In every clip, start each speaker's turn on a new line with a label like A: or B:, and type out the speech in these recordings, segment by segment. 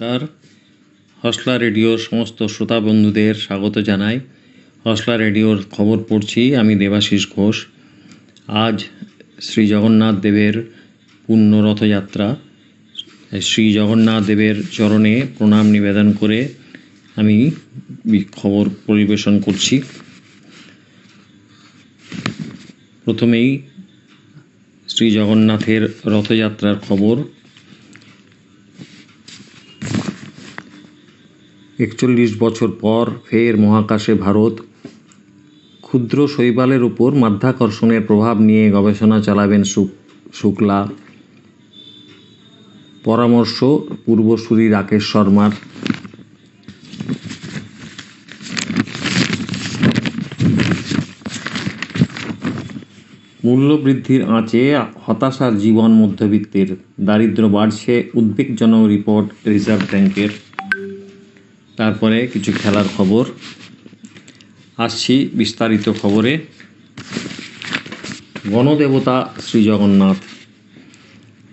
A: নমস্কার। হসলা রেডিওর সমস্ত শ্রোতা বন্ধুদের স্বাগত জানাই। হসলা রেডিওর খবর পড়ছি আমি দেবাশিস ঘোষ। আজ শ্রী জগন্নাথ দেবের পূর্ণ রথযাত্রা শ্রী জগন্নাথ দেবের চরণে প্রণাম নিবেদন করে আমি খবর পরিবেশন করছি। প্রথমেই শ্রী জগন্নাথের রথযাত্রার খবর। একচল্লিশ বছর পর ফের মহাকাশে ভারত ক্ষুদ্র শৈবালের উপর মাধ্যাকর্ষণের প্রভাব নিয়ে গবেষণা চালাবেন শুক্লা। পরামর্শ, পূর্বসূরি রাকেশ শর্মার। মূল্যবৃদ্ধির আঁচে হতাশার জীবন মধ্যবিত্তের। দারিদ্র্য বাড়ছে, উদ্বেগজনক রিপোর্ট রিজার্ভ ব্যাংকের। তারপরে কিছু খেলার খবর। আসছি বিস্তারিত খবরে। গণদেবতা শ্রী জগন্নাথ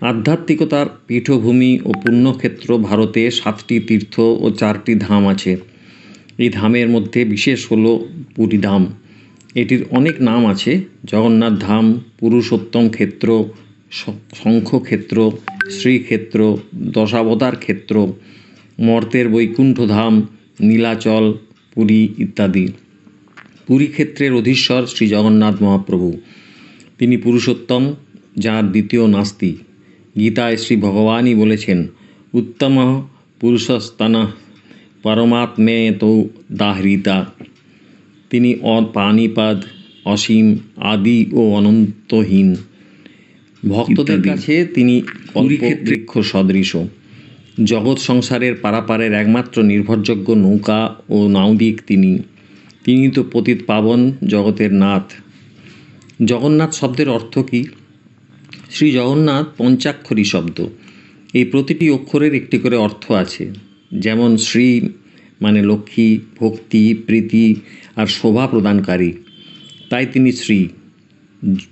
A: আধ্যাত্মিকতার পীঠভূমি ও পুণ্যক্ষেত্র ভারতে সাতটি তীর্থ ও চারটি ধাম আছে। এই ধামের মধ্যে বিশেষ হলো পুরী ধাম। এটির অনেক নাম আছে। জগন্নাথ ধাম, পুরুষোত্তম ক্ষেত্র শঙ্খক্ষেত্র, শ্রীক্ষেত্র, দশাবতার ক্ষেত্র মর্তের বৈকুণ্ঠ ধাম নীলাচল পুরী ইত্যাদি। পুরী ক্ষেত্রের অধীশ্বর শ্রী জগন্নাথ মহাপ্রভু। তিনি পুরুষোত্তম যার দ্বিতীয় নাস্তি। গীতায় শ্রী ভগবানই বলেছেন উত্তম পুরুষস্তান পরমাত্মে তো দাহৃতা। তিনি অপানিপাদ অসীম আদি ও অনন্তহীন। ভক্তদের কাছে তিনি
B: কুরুক্ষেত্রে-
A: বৃক্ষ সদৃশ। জগৎ সংসারের পারাপারের একমাত্র নির্ভরযোগ্য নৌকা ও নাউদিক তিনি। তিনি তো পতিত পাবন জগতের নাথ। জগন্নাথ শব্দের অর্থ কী? শ্রী জগন্নাথ পঞ্চাক্ষরী শব্দ। এই প্রতিটি অক্ষরের একটি করে অর্থ আছে। যেমন শ্রী মানে লক্ষ্মী, ভক্তি, প্রীতি আর শোভা প্রদানকারী। তাই তিনি শ্রী।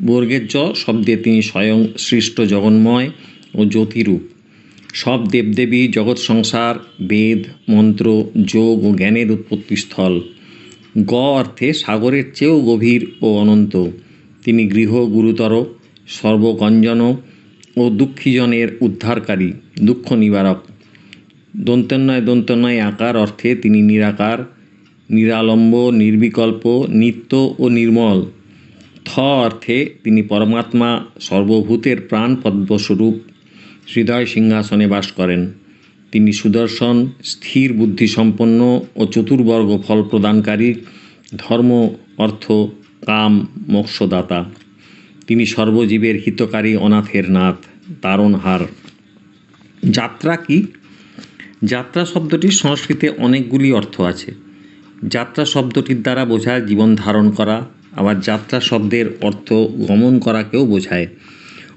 A: বর্গের জ শব্দে তিনি স্বয়ং সৃষ্ট জগন্ময় ও জ্যোতিরূপ। সব দেবদেবী জগৎ সংসার, বেদ, মন্ত্র, যোগ ও জ্ঞানের উৎপত্তিস্থল। গ অর্থে সাগরের চেয়েও গভীর ও অনন্ত। তিনি গৃহ গুরুতর সর্বগঞ্জন ও দুঃখীজনের উদ্ধারকারী, দুঃখ নিবারক। দন্তন্বয় দন্তন্বয় আকার অর্থে তিনি নিরাকার, নিরালম্ব, নির্বিকল্প, নিত্য ও নির্মল। থ অর্থে তিনি পরমাত্মা, সর্বভূতের প্রাণ পদ্মস্বরূপ। হৃদয় সিংহাসনে বাস করেন। তিনি সুদর্শন, স্থির বুদ্ধিসম্পন্ন ও চতুর্বর্গ ফল প্রদানকারী ধর্ম, অর্থ, কাম, মোক্ষদাতা। তিনি সর্বজীবের হিতকারী অনাথের নাথ তারণহার যাত্রা কি? যাত্রা শব্দটির সংস্কৃতে অনেকগুলি অর্থ আছে। যাত্রা শব্দটির দ্বারা বোঝায় জীবন ধারণ করা, আবার যাত্রা শব্দের অর্থ গমন করাকেও বোঝায়।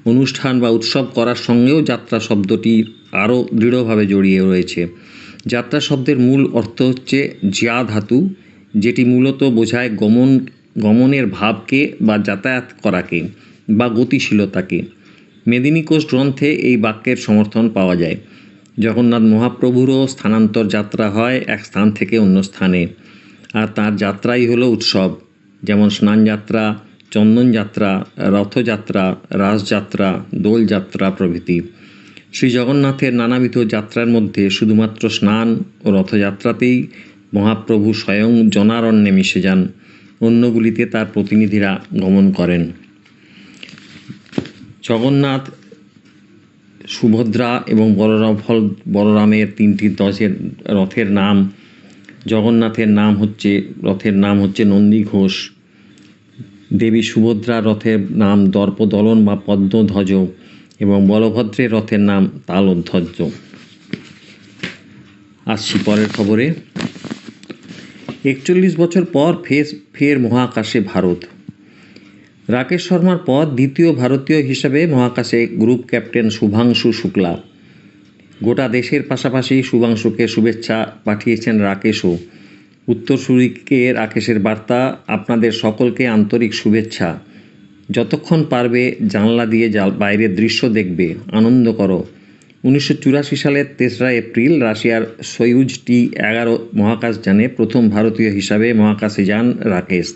A: অনুষ্ঠান বা উৎসব করার সঙ্গেও যাত্রা শব্দটি আরও দৃঢ়ভাবে জড়িয়ে রয়েছে। যাত্রা শব্দের মূল অর্থ হচ্ছে জিয়া ধাতু, যেটি মূলত বোঝায় গমন, গমনের ভাবকে বা যাতায়াত করাকে বা গতিশীলতাকে। মেদিনীকোষ গ্রন্থে এই বাক্যের সমর্থন পাওয়া যায়। জগন্নাথ মহাপ্রভুরও স্থানান্তর যাত্রা হয় এক স্থান থেকে অন্য স্থানে। আর তার যাত্রাই হলো উৎসব, যেমন স্নানযাত্রা চন্দনযাত্রা, রথযাত্রা, রাসযাত্রা, দোলযাত্রা প্রভৃতি। শ্রী জগন্নাথের নানাবিধ যাত্রার মধ্যে শুধুমাত্র স্নান ও রথযাত্রাতেই মহাপ্রভু স্বয়ং জনারণ্যে মিশে যান অন্যগুলিতে তার প্রতিনিধিরা গমন করেন। জগন্নাথ, সুভদ্রা এবং বলরাম ফল, বলরামের তিনটি দশের রথের নাম, জগন্নাথের নাম হচ্ছে, রথের নাম হচ্ছে নন্দী ঘোষ। দেবী সুভদ্রার রথের নাম দর্পদলন বা পদ্মধ্বজ এবং বলভদ্রের রথের নাম তালধ্বজ। আসছি পরের খবরে। একচল্লিশ বছর পর ফের ফের মহাকাশে ভারত। রাকেশ শর্মার পর দ্বিতীয় ভারতীয় হিসেবে মহাকাশে গ্রুপ ক্যাপ্টেন শুভাংশু শুক্লা। গোটা দেশের পাশাপাশি শুভাংশুকে শুভেচ্ছা পাঠিয়েছেন রাকেশও। উত্তরসূরিকে রাকেশের বার্তা, আপনাদের সকলকে আন্তরিক শুভেচ্ছা। যতক্ষণ পারবে জানলা দিয়ে জাল বাইরের দৃশ্য দেখবে, আনন্দ করো। উনিশশো চুরাশি সালের তেসরা এপ্রিল রাশিয়ার সয়ুজ টি এগারো মহাকাশ মহাকাশযানে প্রথম ভারতীয় হিসাবে মহাকাশে যান রাকেশ।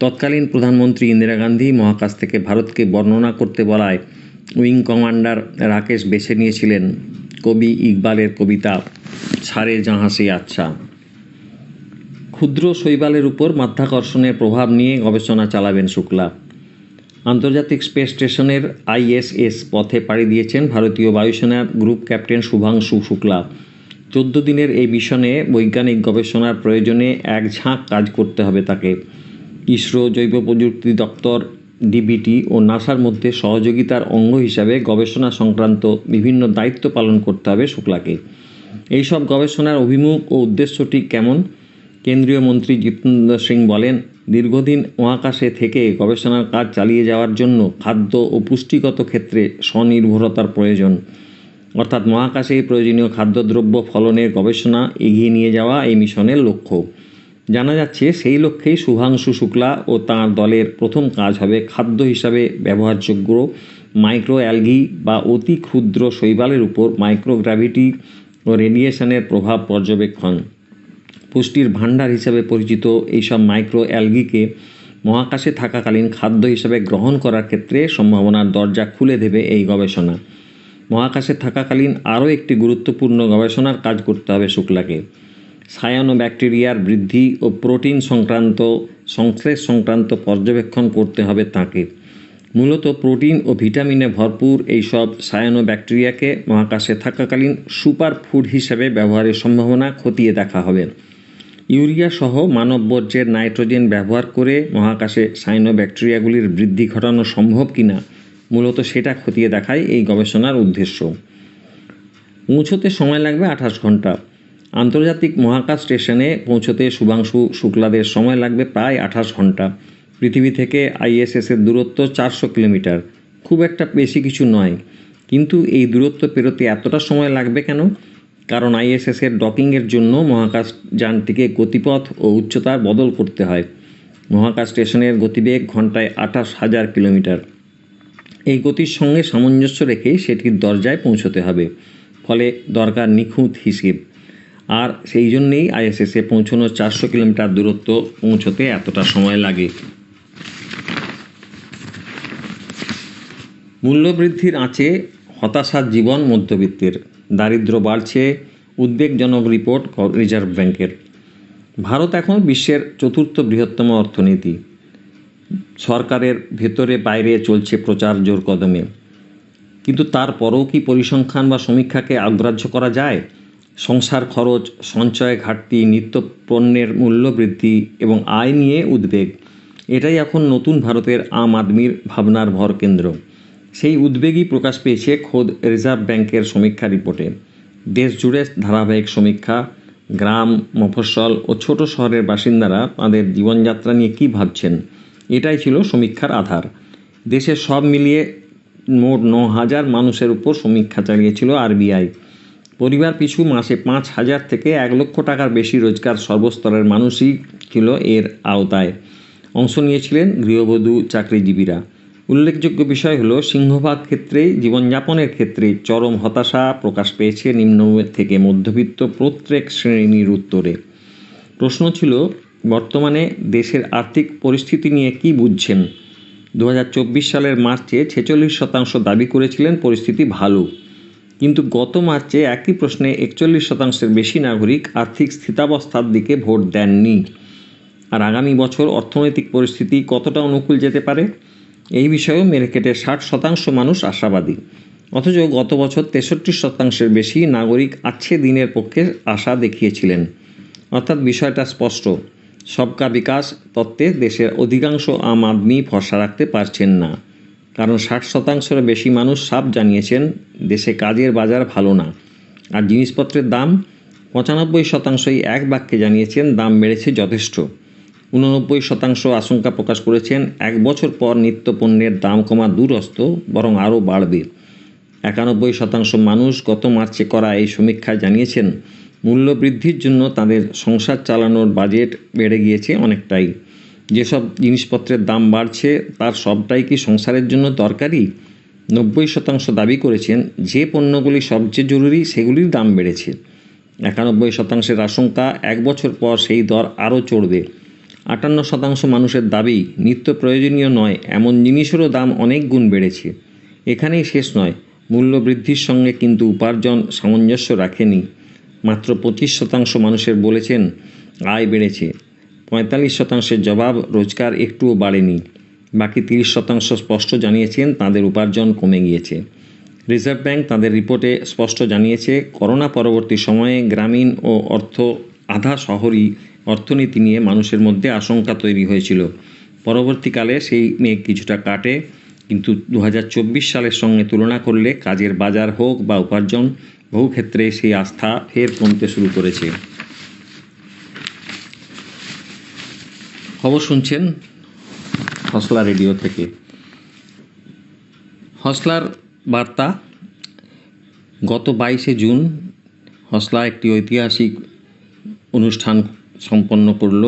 A: তৎকালীন প্রধানমন্ত্রী ইন্দিরা গান্ধী মহাকাশ থেকে ভারতকে বর্ণনা করতে বলায়, উইং কমান্ডার রাকেশ বেছে নিয়েছিলেন কবি ইকবালের কবিতা, ছাড়ে জাহাসে আচ্ছা। ক্ষুদ্র শৈবালের উপর মাধ্যাকর্ষণের প্রভাব নিয়ে গবেষণা চালাবেন শুক্লা। আন্তর্জাতিক স্পেস স্টেশনের আইএসএস পথে পাড়ি দিয়েছেন ভারতীয় বায়ুসেনার গ্রুপ ক্যাপ্টেন শুভাংশু শুক্লা। চোদ্দ দিনের এই মিশনে বৈজ্ঞানিক গবেষণার প্রয়োজনে এক ঝাঁক কাজ করতে হবে তাকে। ইসরো জৈব প্রযুক্তি দপ্তর, ডিবিটি ও নাসার মধ্যে সহযোগিতার অঙ্গ হিসাবে গবেষণা সংক্রান্ত বিভিন্ন দায়িত্ব পালন করতে হবে শুক্লাকে। এইসব গবেষণার অভিমুখ ও উদ্দেশ্যটি কেমন? কেন্দ্রীয় মন্ত্রী জিতেন্দ্র সিং বলেন, দীর্ঘদিন মহাকাশে থেকে গবেষণার কাজ চালিয়ে যাওয়ার জন্য খাদ্য ও পুষ্টিগত ক্ষেত্রে স্বনির্ভরতার প্রয়োজন। অর্থাৎ মহাকাশে প্রয়োজনীয় খাদ্যদ্রব্য ফলনের গবেষণা এগিয়ে নিয়ে যাওয়া এই মিশনের লক্ষ্য। জানা যাচ্ছে, সেই লক্ষ্যেই শুভাংশু শুক্লা ও তাঁর দলের প্রথম কাজ হবে খাদ্য হিসাবে ব্যবহারযোগ্য মাইক্রো অ্যালগি বা অতি ক্ষুদ্র শৈবালের উপর মাইক্রোগ্র্যাভিটি ও রেডিয়েশনের প্রভাব পর্যবেক্ষণ। পুষ্টির ভাণ্ডার হিসাবে পরিচিত এইসব মাইক্রো অ্যালগিকে মহাকাশে থাকাকালীন খাদ্য হিসাবে গ্রহণ করার ক্ষেত্রে সম্ভাবনার দরজা খুলে দেবে এই গবেষণা। মহাকাশে থাকাকালীন আরও একটি গুরুত্বপূর্ণ গবেষণার কাজ করতে হবে শুক্লাকে। সায়ানো ব্যাকটেরিয়ার বৃদ্ধি ও প্রোটিন সংক্রান্ত, সংশ্লেষ সংক্রান্ত পর্যবেক্ষণ করতে হবে তাকে। মূলত প্রোটিন ও ভিটামিনে ভরপুর এইসব সায়ানো ব্যাকটেরিয়াকে মহাকাশে থাকাকালীন সুপার ফুড হিসেবে ব্যবহারের সম্ভাবনা খতিয়ে দেখা হবে। ইউরিয়া সহ মানব বর্জ্যের নাইট্রোজেন ব্যবহার করে মহাকাশে সাইনো ব্যাকটেরিয়াগুলির বৃদ্ধি ঘটানো সম্ভব কিনা, মূলত সেটা খতিয়ে দেখাই এই গবেষণার উদ্দেশ্য। পৌঁছতে সময় লাগবে আঠাশ ঘণ্টা। আন্তর্জাতিক মহাকাশ স্টেশনে পৌঁছতে শুভাংশু শুক্লাদের সময় লাগবে প্রায় আঠাশ ঘণ্টা। পৃথিবী থেকে আইএসএসের দূরত্ব চারশো কিলোমিটার। খুব একটা বেশি কিছু নয়। কিন্তু এই দূরত্ব পেরোতে এতটা সময় লাগবে কেন? কারণ আইএসএসের ডকিংয়ের জন্য মহাকাশ যানটিকে গতিপথ ও উচ্চতার বদল করতে হয়। মহাকাশ স্টেশনের গতিবেগ ঘন্টায় আঠাশ হাজার কিলোমিটার। এই গতির সঙ্গে সামঞ্জস্য রেখেই সেটির দরজায় পৌঁছতে হবে, ফলে দরকার নিখুঁত হিসেব। আর সেই জন্যেই আইএসএসে পৌঁছানোর চারশো কিলোমিটার দূরত্ব পৌঁছতে এতটা সময় লাগে। মূল্যবৃদ্ধির আঁচে হতাশার জীবন মধ্যবিত্তের। দারিদ্র বাড়ছে, উদ্বেগজনক রিপোর্ট রিজার্ভ ব্যাংকের। ভারত এখন বিশ্বের চতুর্থ বৃহত্তম অর্থনীতি। সরকারের ভেতরে বাইরে চলছে প্রচার জোর কদমে। কিন্তু তারপরও কি পরিসংখ্যান বা সমীক্ষাকে অগ্রাহ্য করা যায়? সংসার খরচ, সঞ্চয় ঘাটতি নিত্য পণ্যের মূল্য বৃদ্ধি এবং আয় নিয়ে উদ্বেগ, এটাই এখন নতুন ভারতের আম আদমির ভাবনার ভর কেন্দ্র। সেই উদ্বেগই প্রকাশ পেয়েছে খোদ রিজার্ভ ব্যাংকের সমীক্ষা রিপোর্টে। দেশ জুড়ে ধারাবাহিক সমীক্ষা, গ্রাম, মফস্বল ও ছোট শহরের বাসিন্দারা তাদের জীবনযাত্রা নিয়ে কী ভাবছেন? এটাই ছিল সমীক্ষার আধার। দেশের সব মিলিয়ে মোট ন হাজার মানুষের উপর সমীক্ষা চালিয়েছিল আরবিআই। পরিবার পিছু মাসে পাঁচ হাজার থেকে এক লক্ষ টাকার বেশি রোজগার সর্বস্তরের মানুষই ছিল এর আওতায়। অংশ নিয়েছিলেন গৃহবধূ চাকরিজীবীরা। উল্লেখযোগ্য বিষয় হলো সিংহভাগ ক্ষেত্রেই, জীবনযাপনের ক্ষেত্রে চরম হতাশা প্রকাশ পেয়েছে নিম্ন থেকে মধ্যবিত্ত প্রত্যেক শ্রেণির উত্তরে। প্রশ্ন ছিল, বর্তমানে দেশের আর্থিক পরিস্থিতি নিয়ে কি বুঝছেন? দু হাজার চব্বিশ সালের মার্চে ছেচল্লিশ শতাংশ দাবি করেছিলেন, পরিস্থিতি ভালো। কিন্তু গত মার্চে একই প্রশ্নে একচল্লিশ শতাংশের বেশি নাগরিক আর্থিক স্থিতাবস্থার দিকে ভোট দেননি। আর আগামী বছর অর্থনৈতিক পরিস্থিতি কতটা অনুকূল যেতে পারে? এই বিষয়েও মেরেকেটের ষাট শতাংশ মানুষ আশাবাদী। অথচ গত বছর তেষট্টি শতাংশের বেশি নাগরিক আছে দিনের পক্ষে আশা দেখিয়েছিলেন। অর্থাৎ বিষয়টা স্পষ্ট। সবকা বিকাশ তত্ত্বে দেশের অধিকাংশ আম আদমি ভরসা রাখতে পারছেন না। কারণ ষাট শতাংশের বেশি মানুষ সাপ জানিয়েছেন, দেশে কাজের বাজার ভালো না। আর জিনিসপত্রের দাম পঁচানব্বই শতাংশই এক বাক্যে জানিয়েছেন, দাম বেড়েছে যথেষ্ট। উননব্বই শতাংশ আশঙ্কা প্রকাশ করেছেন, এক বছর পর নিত্য পণ্যের দাম কমা দূরস্থ বরং আরও বাড়বে। একানব্বই শতাংশ মানুষ গত মার্চে করা এই সমীক্ষায় জানিয়েছেন মূল্য বৃদ্ধির জন্য তাদের সংসার চালানোর বাজেট বেড়ে গিয়েছে অনেকটাই। যেসব জিনিসপত্রের দাম বাড়ছে, তার সবটাই কি সংসারের জন্য দরকারি? নব্বই শতাংশ দাবি করেছেন, যে পণ্যগুলি সবচেয়ে জরুরি সেগুলির দাম বেড়েছে। একানব্বই শতাংশের আশঙ্কা, এক বছর পর সেই দর আরও চড়বে। আটান্ন শতাংশ মানুষের দাবি, নিত্য প্রয়োজনীয় নয়, এমন জিনিসেরও দাম অনেক গুণ বেড়েছে। এখানেই শেষ নয়, মূল্য বৃদ্ধির সঙ্গে কিন্তু উপার্জন সামঞ্জস্য রাখেনি। মাত্র পঁচিশ শতাংশ মানুষের বলেছেন, আয় বেড়েছে। পঁয়তাল্লিশ শতাংশের জবাব রোজগার একটুও বাড়েনি। বাকি তিরিশ শতাংশ স্পষ্ট জানিয়েছেন, তাদের উপার্জন কমে গিয়েছে। রিজার্ভ ব্যাংক তাদের রিপোর্টে স্পষ্ট জানিয়েছে, করোনা পরবর্তী সময়ে গ্রামীণ ও অর্থ আধা শহরই অর্থনীতি নিয়ে মানুষের মধ্যে আশঙ্কা তৈরি হয়েছিল। পরবর্তীকালে সেই মেঘ কিছুটা কাটে, কিন্তু দু হাজার চব্বিশ সালের সঙ্গে তুলনা করলে কাজের বাজার হোক বা উপার্জন, বহু ক্ষেত্রে সেই আস্থা ফের কমতে শুরু করেছে। খবর শুনছেন হসলা রেডিও থেকে। হসলার বার্তা, গত বাইশে জুন হসলা একটি ঐতিহাসিক অনুষ্ঠান সম্পন্ন করল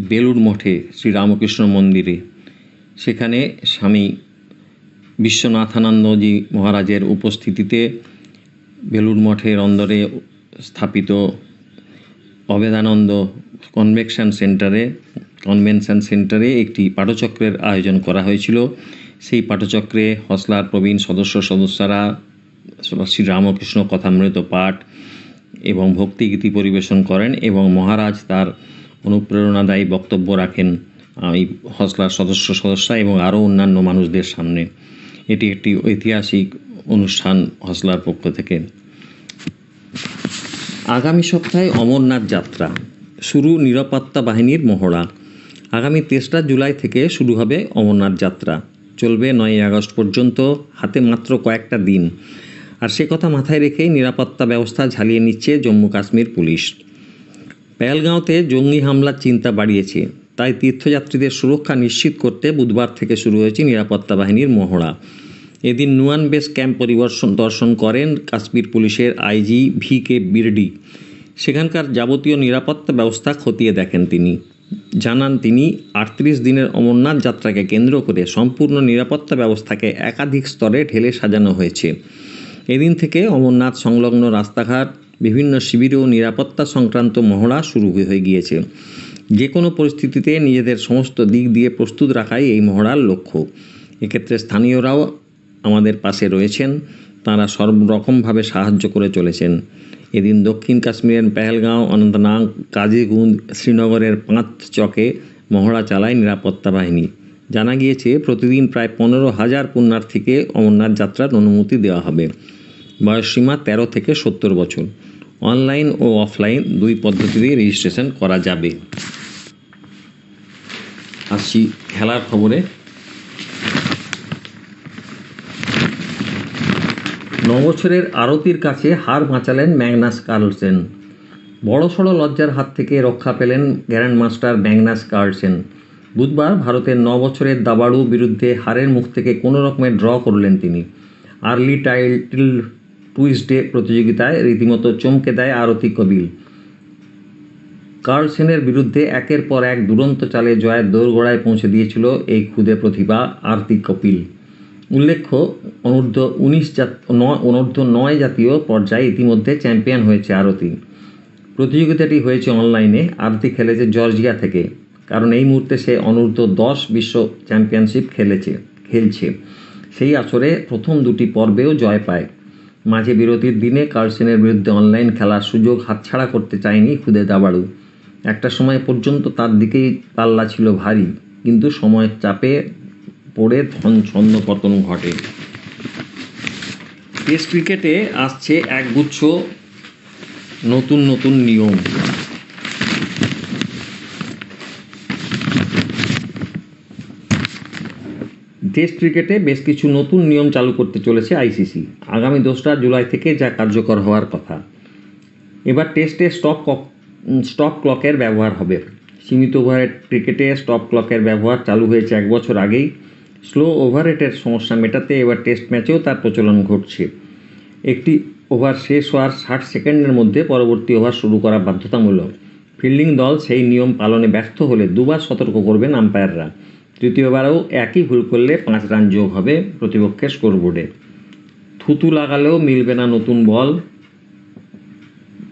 A: বেলুড় মঠে শ্রীরামকৃষ্ণ মন্দিরে। সেখানে স্বামী বিশ্বনাথানন্দজি মহারাজের উপস্থিতিতে বেলুড় মঠের অন্দরে স্থাপিত অবেদানন্দ কনভেকশন সেন্টারে, কনভেনশন সেন্টারে একটি পাঠচক্রের আয়োজন করা হয়েছিল। সেই পাঠচক্রে হসলার প্রবীণ সদস্য সদস্যরা শ্রী রামকৃষ্ণ কথামৃত পাঠ এবং ভক্তিগীতি পরিবেশন করেন এবং মহারাজ তার অনুপ্রেরণাদায়ী বক্তব্য রাখেন এই হসলার সদস্য সদস্য এবং আরও অন্যান্য মানুষদের সামনে। এটি একটি ঐতিহাসিক অনুষ্ঠান হসলার পক্ষ থেকে। আগামী সপ্তাহে অমরনাথ যাত্রা। শুরু নিরাপত্তা বাহিনীর মহড়া। আগামী তেসরা জুলাই থেকে শুরু হবে অমরনাথ যাত্রা। চলবে নয় আগস্ট পর্যন্ত, হাতে মাত্র কয়েকটা দিন। আর সে কথা মাথায় রেখেই নিরাপত্তা ব্যবস্থা ঝালিয়ে নিচ্ছে জম্মু কাশ্মীর পুলিশ। পেহেলগাঁওতে জঙ্গি হামলার চিন্তা বাড়িয়েছে। তাই তীর্থযাত্রীদের সুরক্ষা নিশ্চিত করতে বুধবার থেকে শুরু হয়েছে নিরাপত্তা বাহিনীর মহড়া। এদিন নুয়ান বেস ক্যাম্প পরিদর্শন দর্শন করেন কাশ্মীর পুলিশের আইজি ভি কে বিরডি। সেখানকার যাবতীয় নিরাপত্তা ব্যবস্থা খতিয়ে দেখেন তিনি। জানান তিনি, আটত্রিশ দিনের অমরনাথ যাত্রাকে কেন্দ্র করে সম্পূর্ণ নিরাপত্তা ব্যবস্থাকে একাধিক স্তরে ঢেলে সাজানো হয়েছে। এদিন থেকে অমরনাথ সংলগ্ন রাস্তাঘাট, বিভিন্ন শিবিরেও নিরাপত্তা সংক্রান্ত মহড়া শুরু হয়ে গিয়েছে। যে কোনো পরিস্থিতিতে নিজেদের সমস্ত দিক দিয়ে প্রস্তুত রাখাই এই মহড়ার লক্ষ্য। এক্ষেত্রে স্থানীয়রাও আমাদের পাশে রয়েছেন। তারা সর্বরকমভাবে সাহায্য করে চলেছেন। এদিন দক্ষিণ কাশ্মীরের পেহেলগাঁও, অনন্তনাগ, কাজীগুঞ্জ, শ্রীনগরের পাঁচ চকে মহড়া চালায় নিরাপত্তা বাহিনী। জানা গিয়েছে, প্রতিদিন প্রায় পনেরো হাজার পুণ্যার্থীকে অমরনাথ যাত্রার অনুমতি দেওয়া হবে। বয়সসীমা তেরো থেকে সত্তর বছর। অনলাইন ও অফলাইন দুই পদ্ধতিতেই রেজিস্ট্রেশন করা যাবে। আসছি খেলার খবরে। নবছরের আরতির কাছে হার বাঁচালেন ম্যাগনাস কার্লসেন। বড়সড় লজ্জার হাত থেকে রক্ষা পেলেন গ্র্যান্ড মাস্টার ম্যাগনাস কার্লসেন। বুধবার ভারতের ন বছরের দাবাড়ু বিরুদ্ধে হারের মুখ থেকে কোনো রকমের ড্র করলেন তিনি। আর্লি টাইটেল টুইসডে প্রতিযোগিতায় রীতিমতো চমকে দেয় আরতি কবিল কার্লসেনের বিরুদ্ধে একের পর এক দুরন্ত চালে জয়ের দোরগোড়ায় পৌঁছে দিয়েছিল এই ক্ষুদে প্রতিভা আরতি কপিল। উল্লেখ্য, অনূর্ধ্ব উনিশ জাত অনূর্ধ্ব নয় জাতীয় পর্যায়ে ইতিমধ্যে চ্যাম্পিয়ন হয়েছে আরতি। প্রতিযোগিতাটি হয়েছে অনলাইনে, আরতি খেলেছে জর্জিয়া থেকে, কারণ এই মুহূর্তে সে অনূর্ধ্ব দশ বিশ্ব চ্যাম্পিয়নশিপ খেলেছে, খেলছে। সেই আসরে প্রথম দুটি পর্বেও জয় পায়। মাঝে বিরতির দিনে কার্লসেনের বিরুদ্ধে অনলাইন খেলার সুযোগ হাতছাড়া করতে চায়নি খুদে দাবাড়ু। একটা সময় পর্যন্ত তার দিকেই পাল্লা ছিল ভারী, কিন্তু সময়ের চাপে পড়ে ছন্দ পতন ঘটে। টেস্ট ক্রিকেটে আসছে একগুচ্ছ নতুন নতুন নিয়ম। টেস্ট ক্রিকেটে বেশ কিছু নতুন নিয়ম চালু করতে চলেছে আইসিসি। আগামী দোসরা জুলাই থেকে যা কার্যকর হওয়ার কথা। এবার টেস্টে স্টপ স্টপ ক্লকের ব্যবহার হবে। সীমিত ওভারের ক্রিকেটে স্টপ ক্লকের ব্যবহার চালু হয়েছে এক বছর আগেই। স্লো ওভারেটের সমস্যা মেটাতে এবার টেস্ট ম্যাচেও তার প্রচলন ঘটছে। একটি ওভার শেষ হওয়ার ষাট সেকেন্ডের মধ্যে পরবর্তী ওভার শুরু করা বাধ্যতামূলক। ফিল্ডিং দল সেই নিয়ম পালনে ব্যর্থ হলে দুবার সতর্ক করবেন আম্পায়াররা। তৃতীয়বারেও একই ভুল করলে পাঁচ রান যোগ হবে প্রতিপক্ষের স্কোরবোর্ডে। থুতু লাগালেও মিলবে না নতুন বল।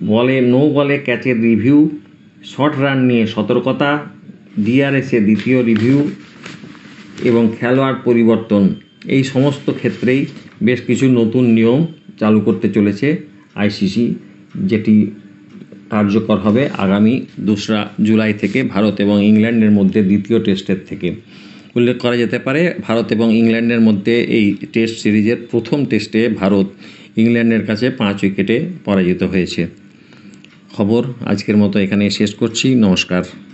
A: বলে, নো বলে ক্যাচের রিভিউ, শর্ট রান নিয়ে সতর্কতা ডিআরএসে দ্বিতীয় রিভিউ এবং খেলোয়াড় পরিবর্তন। এই সমস্ত ক্ষেত্রেই বেশ কিছু নতুন নিয়ম চালু করতে চলেছে আইসিসি, যেটি কার্যকর হবে আগামী দোসরা জুলাই থেকে ভারত এবং ইংল্যান্ডের মধ্যে দ্বিতীয় টেস্টের থেকে। উল্লেখ করা যেতে পারে, ভারত এবং ইংল্যান্ডের মধ্যে এই টেস্ট সিরিজের প্রথম টেস্টে ভারত ইংল্যান্ডের কাছে পাঁচ উইকেটে পরাজিত হয়েছে। খবর আজকের মতো এখানে শেষ করছি। নমস্কার।